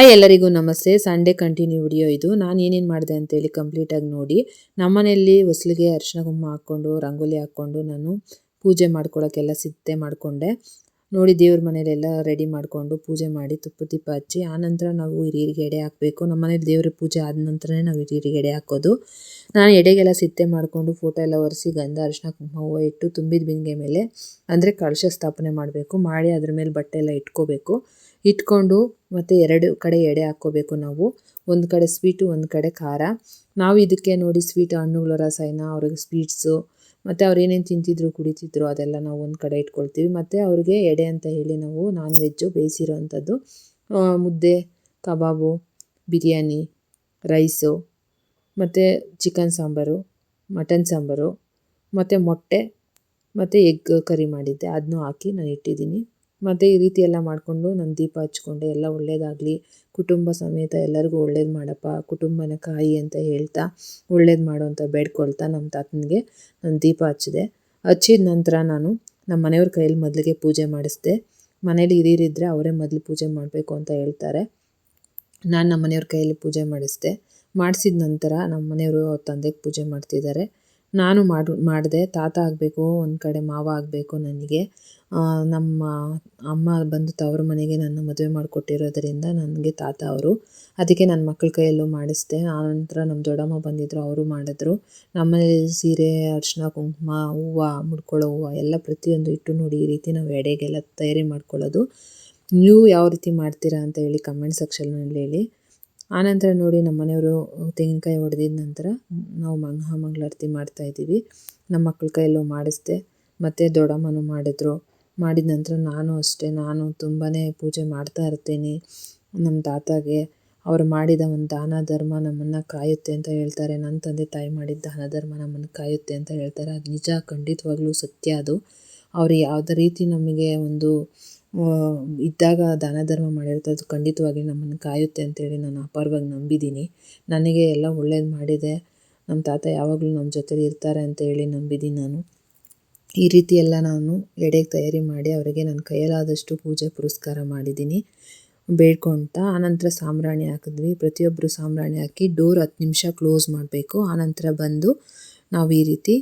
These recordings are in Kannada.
ಹಾಯ್ ಎಲ್ಲರಿಗೂ ನಮಸ್ತೆ. ಸಂಡೇ ಕಂಟಿನ್ಯೂ ವಿಡಿಯೋ ಇದು. ನಾನು ಏನೇನು ಮಾಡಿದೆ ಅಂತೇಳಿ ಕಂಪ್ಲೀಟಾಗಿ ನೋಡಿ. ನಮ್ಮನೆಯಲ್ಲಿ ಹೊಸ್ಲಿಗೆ ಅರಿಶಿನ ಗುಮ್ಮ ಹಾಕ್ಕೊಂಡು, ರಂಗೋಲಿ ಹಾಕ್ಕೊಂಡು ನಾನು ಪೂಜೆ ಮಾಡ್ಕೊಳ್ಳೋಕ್ಕೆಲ್ಲ ಸಿದ್ಧತೆ ಮಾಡಿಕೊಂಡೆ. ನೋಡಿ ದೇವ್ರ ಮನೇಲೆಲ್ಲ ರೆಡಿ ಮಾಡಿಕೊಂಡು ಪೂಜೆ ಮಾಡಿ ತುಪ್ಪ ದೀಪ ಹಚ್ಚಿ ಆನಂತರ ನಾವು ಹಿರಿಯರಿಗೆ ಎಡೆ ಹಾಕಬೇಕು. ನಮ್ಮ ಮನೇಲಿ ದೇವ್ರ ಪೂಜೆ ಆದ ನಂತರನೇ ನಾವು ಹಿರಿಯರಿಗೆ ಎಡೆ ಹಾಕೋದು. ನಾನು ಎಡೆಗೆಲ್ಲ ಸಿದ್ಧತೆ ಮಾಡಿಕೊಂಡು ಫೋಟೋ ಎಲ್ಲ ಒರೆಸಿ ಗಂಧ, ಅರಿಶಿನ ಕುಂಕುಮ, ಹೂವು ಇಟ್ಟು ತುಂಬಿದ ಬಿಂದಿಗೆ ಮೇಲೆ, ಅಂದರೆ ಕಳಶ ಸ್ಥಾಪನೆ ಮಾಡಬೇಕು. ಮಾಡಿ ಅದ್ರ ಮೇಲೆ ಬಟ್ಟೆ ಎಲ್ಲ ಇಟ್ಕೋಬೇಕು. ಇಟ್ಕೊಂಡು ಮತ್ತು ಎರಡು ಕಡೆ ಎಡೆ ಹಾಕ್ಕೋಬೇಕು ನಾವು. ಒಂದು ಕಡೆ ಸ್ವೀಟು ಒಂದು ಕಡೆ ಖಾರ. ನಾವು ಇದಕ್ಕೆ ನೋಡಿ ಸ್ವೀಟ್ ಹಣ್ಣುಗಳ ರಸಾಯನ, ಅವ್ರಿಗೆ ಸ್ವೀಟ್ಸು ಮತ್ತು ಅವ್ರು ಏನೇನು ತಿಂತಿದ್ರು, ಕುಡಿತಿದ್ರು, ಅದೆಲ್ಲ ನಾವು ಒಂದು ಕಡೆ ಇಟ್ಕೊಳ್ತೀವಿ. ಮತ್ತು ಅವ್ರಿಗೆ ಎಡೆ ಅಂತ ಹೇಳಿ ನಾವು ನಾನ್ ವೆಜ್ಜು ಬೇಯಿಸಿರೋ ಅಂಥದ್ದು ಮುದ್ದೆ, ಕಬಾಬು, ಬಿರಿಯಾನಿ ರೈಸು ಮತ್ತು ಚಿಕನ್ ಸಾಂಬಾರು ಮಟನ್ ಸಾಂಬಾರು, ಮತ್ತು ಮೊಟ್ಟೆ, ಮತ್ತು ಎಗ್ ಕರಿ ಮಾಡಿದ್ದೆ. ಅದನ್ನೂ ಹಾಕಿ ನಾನು ಇಟ್ಟಿದ್ದೀನಿ. ಮತ್ತು ಈ ರೀತಿ ಎಲ್ಲ ಮಾಡಿಕೊಂಡು ನಾನು ದೀಪ ಹಚ್ಕೊಂಡೆ ಎಲ್ಲ ಒಳ್ಳೇದಾಗಲಿ. ಕುಟುಂಬ ಸಮೇತ ಎಲ್ಲರಿಗೂ ಒಳ್ಳೇದು ಮಾಡಪ್ಪ, ಕುಟುಂಬನ ಕಾಯಿ ಅಂತ ಹೇಳ್ತಾ ಒಳ್ಳೇದು ಮಾಡೋ ಅಂತ ಬೇಡ್ಕೊಳ್ತಾ ನಮ್ಮ ತಾತನಿಗೆ ನಾನು ದೀಪ ಹಚ್ಚಿದೆ. ಹಚ್ಚಿದ ನಂತರ ನಾನು ನಮ್ಮ ಮನೆಯವ್ರ ಕೈಯಲ್ಲಿ ಮೊದಲಿಗೆ ಪೂಜೆ ಮಾಡಿಸಿದೆ. ಮನೇಲಿ ಹಿರಿಯರಿದ್ದರೆ ಅವರೇ ಮೊದಲು ಪೂಜೆ ಮಾಡಬೇಕು ಅಂತ ಹೇಳ್ತಾರೆ. ನಾನು ನಮ್ಮ ಮನೆಯವ್ರ ಕೈಯಲ್ಲಿ ಪೂಜೆ ಮಾಡಿಸಿದೆ. ಮಾಡಿಸಿದ ನಂತರ ನಮ್ಮ ಮನೆಯವರು ಅವ್ರ ತಂದೆಗೆ ಪೂಜೆ ಮಾಡ್ತಿದ್ದಾರೆ ನಾನು ಮಾಡು, ಮಾಡಿದೆ, ತಾತ ಆಗಬೇಕು, ಒಂದು ಕಡೆ ಮಾವ ಆಗಬೇಕು ನನಗೆ. ನಮ್ಮ ಅಮ್ಮ ಬಂದು ತವರು ಮನೆಗೆ ನನ್ನ ಮದುವೆ ಮಾಡಿಕೊಟ್ಟಿರೋದರಿಂದ ನನಗೆ ತಾತ ಅವರು. ಅದಕ್ಕೆ ನನ್ನ ಮಕ್ಕಳ ಕೈಯಲ್ಲೂ ಮಾಡಿಸಿದೆ. ಆನಂತರ ನಮ್ಮ ದೊಡ್ಡಮ್ಮ ಬಂದಿದ್ದರು ಅವರು ಮಾಡಿದ್ರು. ನಮ್ಮನೇಲಿ ಸೀರೆ ಅರಿಶಿನ ಕುಂಕುಮ, ಹೂವು, ಮುಡ್ಕೊಳ್ಳೋ ಹೂವು ಎಲ್ಲ ಪ್ರತಿಯೊಂದು ಇಟ್ಟು ನೋಡಿ ಈ ರೀತಿ ನಾವು ಎಡೆಗೆಲ್ಲ ತಯಾರಿ ಮಾಡ್ಕೊಳ್ಳೋದು. ನೀವು ಯಾವ ರೀತಿ ಮಾಡ್ತೀರಾ ಅಂತ ಹೇಳಿ ಕಮೆಂಟ್ ಸೆಕ್ಷನ್ನಲ್ಲಿ ಹೇಳಿ. ಆನಂತರ ನೋಡಿ ನಮ್ಮ ಮನೆಯವರು ತೆಂಗಿನಕಾಯಿ ಹೊಡೆದಿದ ನಂತರ ನಾವು ಮಂಗ ಮಂಗಳಾರತಿ ಮಾಡ್ತಾಯಿದ್ದೀವಿ ನಮ್ಮ ಮಕ್ಕಳ ಕೈಯಲ್ಲೂ ಮಾಡಿಸ್ದೆ, ಮತ್ತು ದೊಡ್ಡಮ್ಮನೂ ಮಾಡಿದ್ರು. ಮಾಡಿದ ನಂತರ ನಾನು ಅಷ್ಟೇ, ನಾನು ತುಂಬಾ ಪೂಜೆ ಮಾಡ್ತಾ ಇರ್ತೀನಿ. ನಮ್ಮ ತಾತಾಗೆ ಅವರು ಮಾಡಿದ ಒಂದು ದಾನ ಧರ್ಮ ನಮ್ಮನ್ನು ಕಾಯುತ್ತೆ ಅಂತ ಹೇಳ್ತಾರೆ. ನನ್ನ ತಂದೆ ತಾಯಿ ಮಾಡಿದ ದಾನ ಧರ್ಮ ನಮ್ಮನ್ನು ಕಾಯುತ್ತೆ ಅಂತ ಹೇಳ್ತಾರೆ. ಅದು ನಿಜ, ಖಂಡಿತವಾಗ್ಲೂ ಸತ್ಯ ಅದು. ಅವರು ಯಾವುದೇ ರೀತಿ ನಮಗೆ ಒಂದು ಇದ್ದಾಗ ದಾನ ಧರ್ಮ ಅದು ಖಂಡಿತವಾಗಿ ನಮ್ಮನ್ನು ಕಾಯುತ್ತೆ ಅಂತೇಳಿ ನಾನು ಅಪಾರವಾಗಿ ನಂಬಿದ್ದೀನಿ. ನನಗೆ ಎಲ್ಲ ಒಳ್ಳೇದು ಮಾಡಿದೆ. ನಮ್ಮ ತಾತ ಯಾವಾಗಲೂ ನಮ್ಮ ಜೊತೆಲಿ ಇರ್ತಾರೆ ಅಂತೇಳಿ ನಂಬಿದ್ದೀನಿ ನಾನು. ಈ ರೀತಿ ಎಲ್ಲ ನಾನು ಎಡೆಗೆ ತಯಾರಿ ಮಾಡಿ ಅವರಿಗೆ ನನ್ನ ಕೈಯಲ್ಲಾದಷ್ಟು ಪೂಜೆ ಪುರಸ್ಕಾರ ಮಾಡಿದ್ದೀನಿ. ಬೇಡ್ಕೊಳ್ತಾ ಆನಂತರ ಸಾಂಬ್ರಾಣಿ ಹಾಕಿದ್ವಿ. ಪ್ರತಿಯೊಬ್ಬರು ಸಾಂಬ್ರಾಣಿ ಹಾಕಿ ಡೋರ್ ಹತ್ತು ನಿಮಿಷ ಕ್ಲೋಸ್ ಮಾಡಬೇಕು. ಆನಂತರ ಬಂದು ನಾವು ಈ ರೀತಿ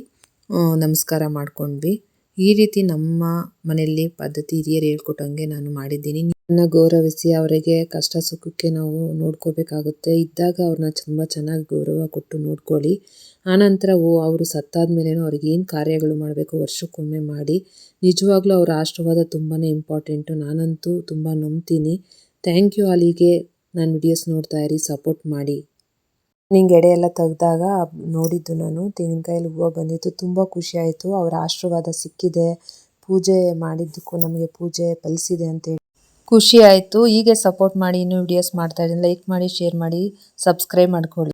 ನಮಸ್ಕಾರ ಮಾಡ್ಕೊಂಡ್ವಿ. ಈ ರೀತಿ ನಮ್ಮ ಮನೆಯಲ್ಲಿ ಪದ್ಧತಿ ಹಿರಿಯರು ಹೇಳ್ಕೊಟ್ಟಂಗೆ ನಾನು ಮಾಡಿದ್ದೀನಿ. ನನ್ನ ಗೌರವಿಸಿ ಅವರಿಗೆ ಕಷ್ಟ ಸುಖಕ್ಕೆ ನಾವು ನೋಡ್ಕೋಬೇಕಾಗುತ್ತೆ. ಇದ್ದಾಗ ಅವ್ರನ್ನ ತುಂಬ ಚೆನ್ನಾಗಿ ಗೌರವ ಕೊಟ್ಟು ನೋಡ್ಕೊಳ್ಳಿ. ಆನಂತರ ಓ, ಅವರು ಸತ್ತಾದ ಮೇಲೇನೂ ಅವ್ರಿಗೆ ಏನು ಕಾರ್ಯಗಳು ಮಾಡಬೇಕು ವರ್ಷಕ್ಕೊಮ್ಮೆ ಮಾಡಿ. ನಿಜವಾಗ್ಲೂ ಅವರ ಆಶೀರ್ವಾದ ತುಂಬಾ ಇಂಪಾರ್ಟೆಂಟು ನಾನಂತೂ ತುಂಬ ನಂಬ್ತೀನಿ. ಥ್ಯಾಂಕ್ ಯು ಅಲ್ಲಿಗೆ. ನಾನು ವಿಡಿಯೋಸ್ ನೋಡ್ತಾ ಇರಿ ಸಪೋರ್ಟ್ ಮಾಡಿ. ನಿಂಗೆ ಎಡೆ ಎಲ್ಲ ತೆಗ್ದಾಗ ನೋಡಿದ್ದು ನಾನು. ತೆಂಗಿನಕಾಯಲ್ಲಿ ಹೂವು ಬಂದಿತ್ತು. ತುಂಬ ಖುಷಿ ಆಯಿತು. ಅವರ ಆಶೀರ್ವಾದ ಸಿಕ್ಕಿದೆ. ಪೂಜೆ ಮಾಡಿದ್ದಕ್ಕೂ ನಮಗೆ ಪೂಜೆ ಫಲಿಸಿದೆ ಅಂತೇಳಿ ಖುಷಿ ಆಯಿತು. ಹೀಗೆ ಸಪೋರ್ಟ್ ಮಾಡಿ ಇನ್ನೂ ವಿಡಿಯೋಸ್ ಮಾಡ್ತಾ ಇದ್ದೀನಿ. ಲೈಕ್ ಮಾಡಿ ಶೇರ್ ಮಾಡಿ ಸಬ್ಸ್ಕ್ರೈಬ್ ಮಾಡ್ಕೊಳ್ಳಿ.